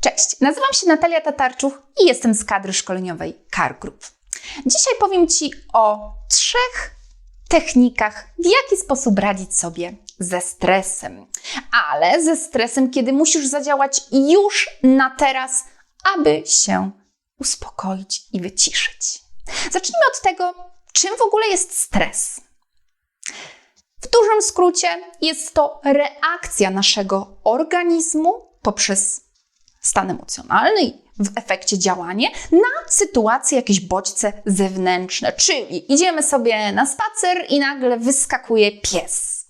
Cześć, nazywam się Natalia Tatarczuch i jestem z kadry szkoleniowej Car Group. Dzisiaj powiem Ci o trzech technikach, w jaki sposób radzić sobie ze stresem. Ale ze stresem, kiedy musisz zadziałać już na teraz, aby się uspokoić i wyciszyć. Zacznijmy od tego, czym w ogóle jest stres. W dużym skrócie jest to reakcja naszego organizmu poprzez stan emocjonalny i w efekcie działanie na sytuacje, jakieś bodźce zewnętrzne. Czyli idziemy sobie na spacer i nagle wyskakuje pies.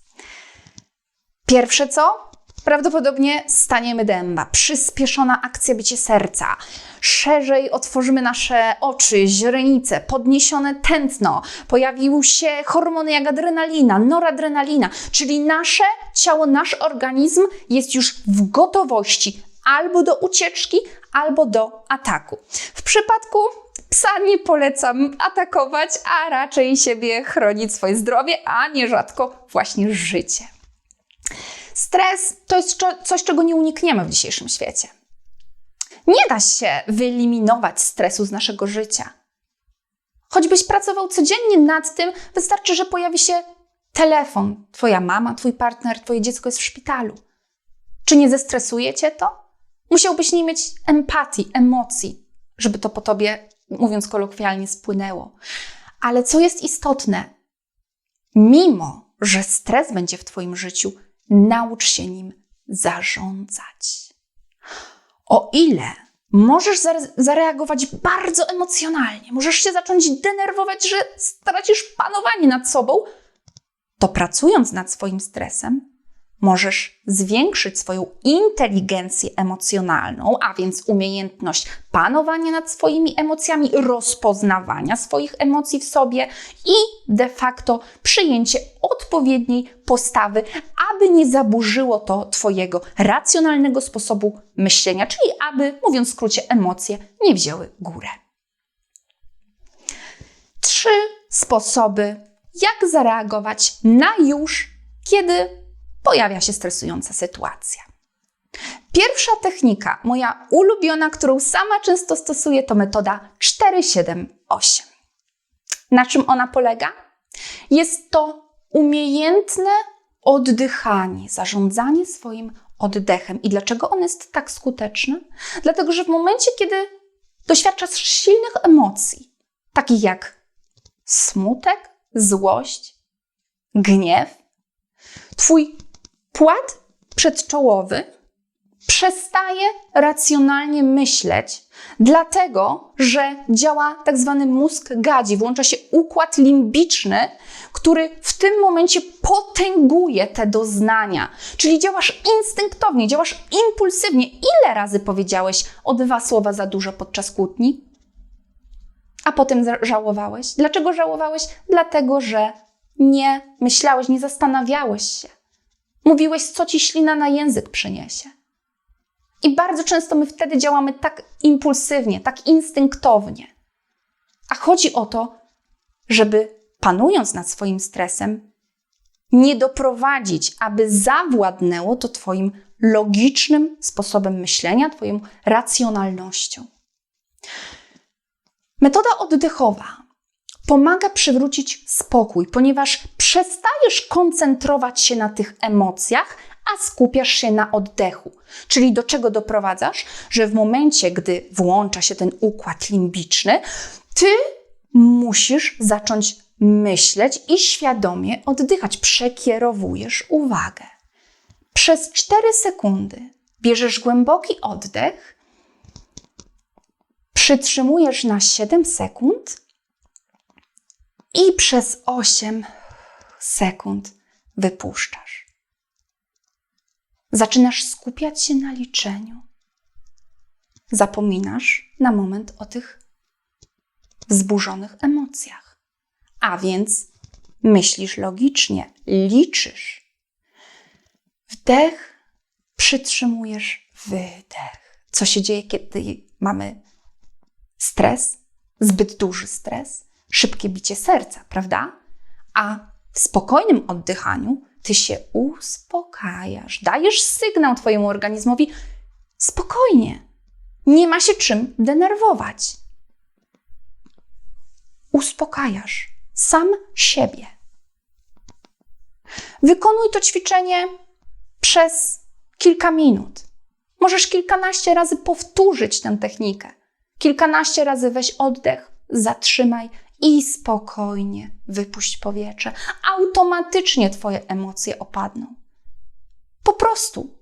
Pierwsze co? Prawdopodobnie staniemy dęba, przyspieszona akcja bicie serca, szerzej otworzymy nasze oczy, źrenice, podniesione tętno, pojawiły się hormony jak adrenalina, noradrenalina, czyli nasze ciało, nasz organizm jest już w gotowości albo do ucieczki, albo do ataku. W przypadku psa nie polecam atakować, a raczej siebie chronić swoje zdrowie, a nierzadko właśnie życie. Stres to jest coś, czego nie unikniemy w dzisiejszym świecie. Nie da się wyeliminować stresu z naszego życia. Choćbyś pracował codziennie nad tym, wystarczy, że pojawi się telefon. Twoja mama, twój partner, twoje dziecko jest w szpitalu. Czy nie zestresuje cię to? Musiałbyś nie mieć empatii, emocji, żeby to po tobie, mówiąc kolokwialnie, spłynęło. Ale co jest istotne, mimo że stres będzie w Twoim życiu, naucz się nim zarządzać. O ile możesz zareagować bardzo emocjonalnie, możesz się zacząć denerwować, że stracisz panowanie nad sobą, to pracując nad swoim stresem, możesz zwiększyć swoją inteligencję emocjonalną, a więc umiejętność panowania nad swoimi emocjami, rozpoznawania swoich emocji w sobie i de facto przyjęcie odpowiedniej postawy, aby nie zaburzyło to Twojego racjonalnego sposobu myślenia, czyli aby, mówiąc w skrócie, emocje nie wzięły górę. Trzy sposoby, jak zareagować na już, kiedy pojawia się stresująca sytuacja. Pierwsza technika, moja ulubiona, którą sama często stosuję, to metoda 478. Na czym ona polega? Jest to umiejętne oddychanie, zarządzanie swoim oddechem. I dlaczego on jest tak skuteczny? Dlatego, że w momencie, kiedy doświadczasz silnych emocji, takich jak smutek, złość, gniew, twój płat przedczołowy przestaje racjonalnie myśleć, dlatego że działa tak zwany mózg gadzi, włącza się układ limbiczny, który w tym momencie potęguje te doznania. Czyli działasz instynktownie, działasz impulsywnie. Ile razy powiedziałeś o dwa słowa za dużo podczas kłótni? A potem żałowałeś. Dlaczego żałowałeś? Dlatego, że nie myślałeś, nie zastanawiałeś się. Mówiłeś, co ci ślina na język przyniesie. I bardzo często my wtedy działamy tak impulsywnie, tak instynktownie. A chodzi o to, żeby panując nad swoim stresem, nie doprowadzić, aby zawładnęło to Twoim logicznym sposobem myślenia, Twoją racjonalnością. Metoda oddechowa pomaga przywrócić spokój, ponieważ przestajesz koncentrować się na tych emocjach, a skupiasz się na oddechu. Czyli do czego doprowadzasz? Że w momencie, gdy włącza się ten układ limbiczny, ty musisz zacząć myśleć i świadomie oddychać. Przekierowujesz uwagę. Przez 4 sekundy bierzesz głęboki oddech, przytrzymujesz na 7 sekund i przez 8 sekund wypuszczasz. Zaczynasz skupiać się na liczeniu. Zapominasz na moment o tych wzburzonych emocjach. A więc myślisz logicznie, liczysz. Wdech, przytrzymujesz wydech. Co się dzieje, kiedy mamy stres, zbyt duży stres? Szybkie bicie serca, prawda? A w spokojnym oddychaniu ty się uspokajasz, dajesz sygnał Twojemu organizmowi spokojnie, Nie ma się czym denerwować. Uspokajasz sam siebie. Wykonuj to ćwiczenie przez kilka minut. Możesz kilkanaście razy powtórzyć tę technikę. Kilkanaście razy weź oddech, zatrzymaj i spokojnie wypuść powietrze. Automatycznie Twoje emocje opadną. Po prostu.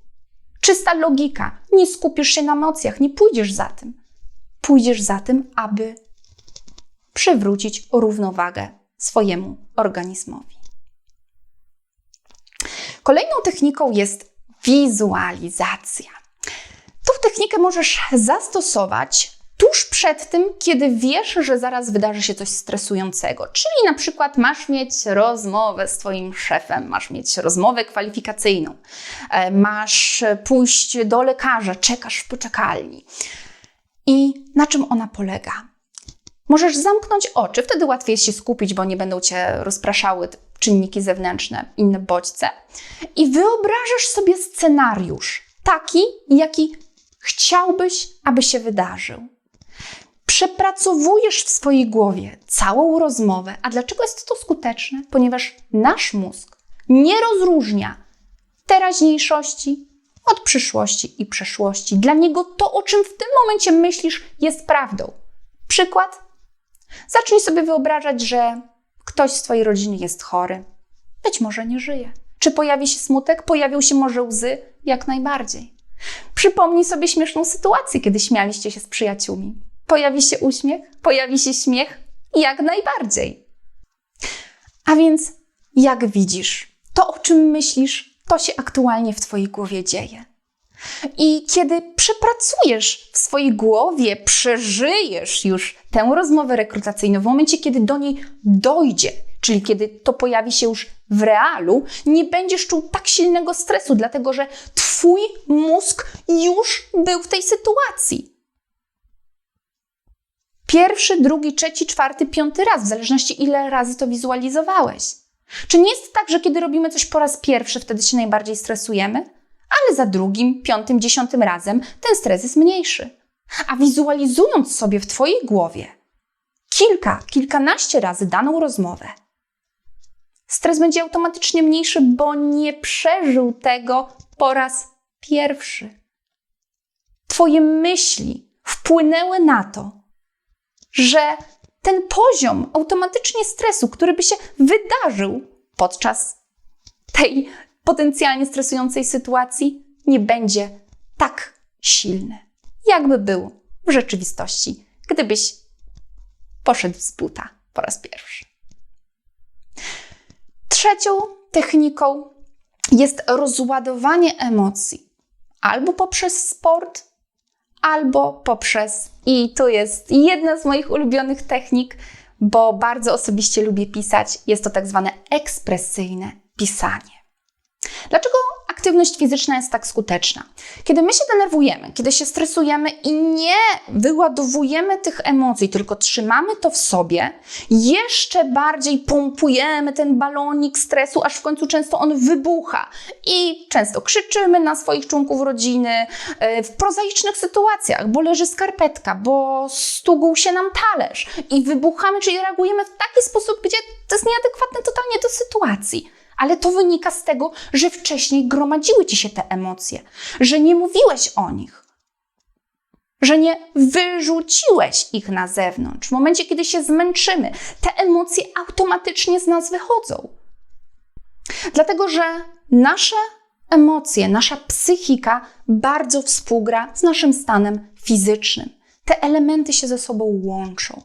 Czysta logika. Nie skupisz się na emocjach, nie pójdziesz za tym. Pójdziesz za tym, aby przywrócić równowagę swojemu organizmowi. Kolejną techniką jest wizualizacja. Tą technikę możesz zastosować tuż przed tym, kiedy wiesz, że zaraz wydarzy się coś stresującego. Czyli na przykład masz mieć rozmowę z Twoim szefem, masz mieć rozmowę kwalifikacyjną, e, masz pójść do lekarza, czekasz w poczekalni. I na czym ona polega? Możesz zamknąć oczy, wtedy łatwiej się skupić, bo nie będą cię rozpraszały czynniki zewnętrzne, inne bodźce. I wyobrażasz sobie scenariusz taki, jaki chciałbyś, aby się wydarzył. Przepracowujesz w swojej głowie całą rozmowę. A dlaczego jest to skuteczne? Ponieważ nasz mózg nie rozróżnia teraźniejszości od przyszłości i przeszłości. Dla niego to, o czym w tym momencie myślisz, jest prawdą. Przykład Zacznij sobie wyobrażać, że ktoś z Twojej rodziny jest chory. Być może nie żyje. Czy pojawi się smutek? Pojawią się może łzy? Jak najbardziej. Przypomnij sobie śmieszną sytuację, kiedy śmialiście się z przyjaciółmi. Pojawi się uśmiech? Pojawi się śmiech? Jak najbardziej. A więc, jak widzisz, to o czym myślisz, to się aktualnie w Twojej głowie dzieje. I kiedy przepracujesz w swojej głowie, przeżyjesz już tę rozmowę rekrutacyjną, w momencie, kiedy do niej dojdzie, czyli kiedy to pojawi się już w realu, nie będziesz czuł tak silnego stresu, dlatego że Twój mózg już był w tej sytuacji. Pierwszy, drugi, trzeci, czwarty, piąty raz, w zależności ile razy to wizualizowałeś. Czy nie jest tak, że kiedy robimy coś po raz pierwszy, wtedy się najbardziej stresujemy? ale za drugim, piątym, dziesiątym razem ten stres jest mniejszy. A wizualizując sobie w Twojej głowie kilka, kilkanaście razy daną rozmowę, stres będzie automatycznie mniejszy, bo nie przeżył tego po raz pierwszy. Twoje myśli wpłynęły na to, że ten poziom automatycznie stresu, który by się wydarzył podczas tej potencjalnie stresującej sytuacji nie będzie tak silny, jakby był w rzeczywistości, gdybyś poszedł z buta po raz pierwszy. Trzecią techniką jest rozładowanie emocji albo poprzez sport, albo poprzez, i to jest jedna z moich ulubionych technik, bo bardzo osobiście lubię pisać, jest to tak zwane ekspresyjne pisanie. Dlaczego aktywność fizyczna jest tak skuteczna? Kiedy my się denerwujemy, kiedy się stresujemy i nie wyładowujemy tych emocji, tylko trzymamy to w sobie, jeszcze bardziej pompujemy ten balonik stresu, aż w końcu często on wybucha. I często krzyczymy na swoich członków rodziny e, w prozaicznych sytuacjach, bo leży skarpetka, bo stugł się nam talerz i wybuchamy, czyli reagujemy w taki sposób, gdzie to jest nieadekwatne totalnie do sytuacji ale to wynika z tego, że wcześniej gromadziły ci się te emocje, że nie mówiłeś o nich, że nie wyrzuciłeś ich na zewnątrz. W momencie, kiedy się zmęczymy, te emocje automatycznie z nas wychodzą. Dlatego, że nasze emocje, nasza psychika bardzo współgra z naszym stanem fizycznym. Te elementy się ze sobą łączą.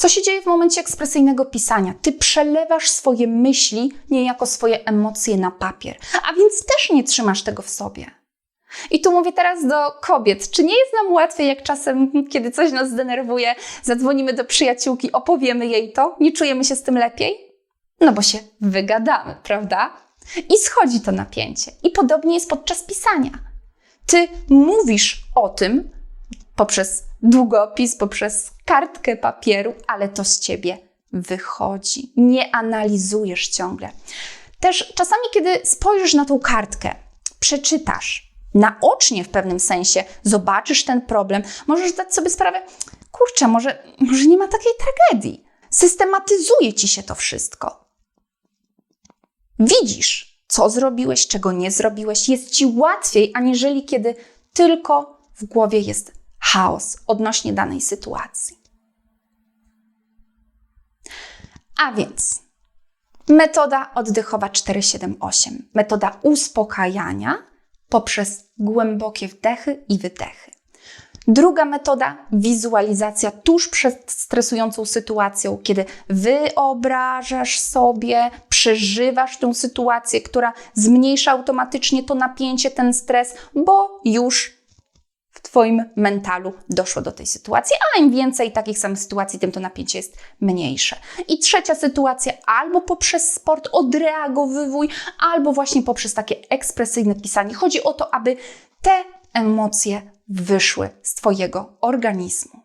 Co się dzieje w momencie ekspresyjnego pisania? Ty przelewasz swoje myśli, niejako swoje emocje na papier, a więc też nie trzymasz tego w sobie. I tu mówię teraz do kobiet. Czy nie jest nam łatwiej, jak czasem, kiedy coś nas zdenerwuje, zadzwonimy do przyjaciółki, opowiemy jej to, nie czujemy się z tym lepiej? No bo się wygadamy, prawda? I schodzi to napięcie. I podobnie jest podczas pisania. Ty mówisz o tym poprzez długopis, poprzez kartkę papieru, ale to z ciebie wychodzi. Nie analizujesz ciągle. Też czasami, kiedy spojrzysz na tą kartkę, przeczytasz, naocznie w pewnym sensie zobaczysz ten problem, możesz zdać sobie sprawę, kurczę, może, może nie ma takiej tragedii. Systematyzuje ci się to wszystko. Widzisz, co zrobiłeś, czego nie zrobiłeś. Jest ci łatwiej, aniżeli kiedy tylko w głowie jest chaos odnośnie danej sytuacji. A więc metoda oddechowa 478, metoda uspokajania poprzez głębokie wdechy i wydechy. Druga metoda wizualizacja tuż przed stresującą sytuacją, kiedy wyobrażasz sobie, przeżywasz tę sytuację, która zmniejsza automatycznie to napięcie, ten stres, bo już w Twoim mentalu doszło do tej sytuacji, a im więcej takich samych sytuacji, tym to napięcie jest mniejsze. I trzecia sytuacja, albo poprzez sport odreagowywuj, albo właśnie poprzez takie ekspresyjne pisanie. Chodzi o to, aby te emocje wyszły z Twojego organizmu.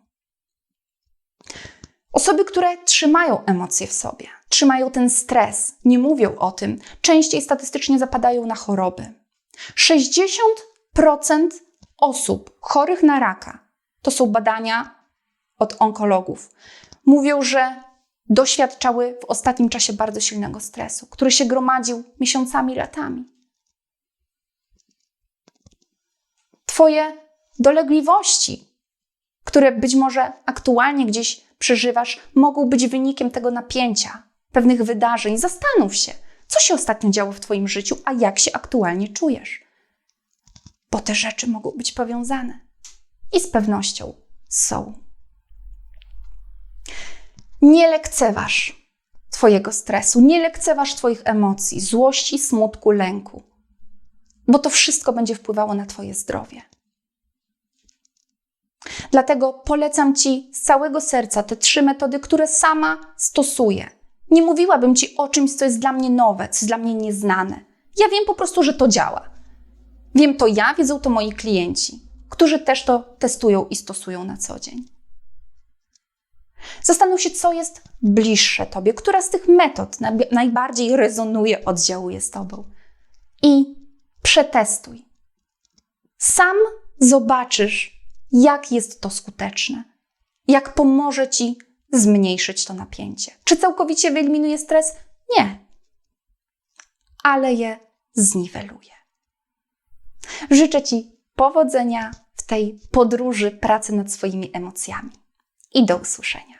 Osoby, które trzymają emocje w sobie, trzymają ten stres, nie mówią o tym, częściej statystycznie zapadają na choroby. 60% osób chorych na raka, to są badania od onkologów, mówią, że doświadczały w ostatnim czasie bardzo silnego stresu, który się gromadził miesiącami, latami. Twoje dolegliwości, które być może aktualnie gdzieś przeżywasz, mogą być wynikiem tego napięcia, pewnych wydarzeń. Zastanów się, co się ostatnio działo w Twoim życiu, a jak się aktualnie czujesz. Bo te rzeczy mogą być powiązane i z pewnością są. Nie lekceważ Twojego stresu, nie lekceważ Twoich emocji, złości, smutku, lęku, bo to wszystko będzie wpływało na Twoje zdrowie. Dlatego polecam Ci z całego serca te trzy metody, które sama stosuję. Nie mówiłabym Ci o czymś, co jest dla mnie nowe, co jest dla mnie nieznane. Ja wiem po prostu, że to działa. Wiem to ja, wiedzą to moi klienci, którzy też to testują i stosują na co dzień. Zastanów się, co jest bliższe Tobie, która z tych metod najbardziej rezonuje, oddziałuje z Tobą. I przetestuj. Sam zobaczysz, jak jest to skuteczne, jak pomoże Ci zmniejszyć to napięcie. Czy całkowicie wyeliminuje stres? Nie, ale je zniweluje. Życzę Ci powodzenia w tej podróży pracy nad swoimi emocjami i do usłyszenia.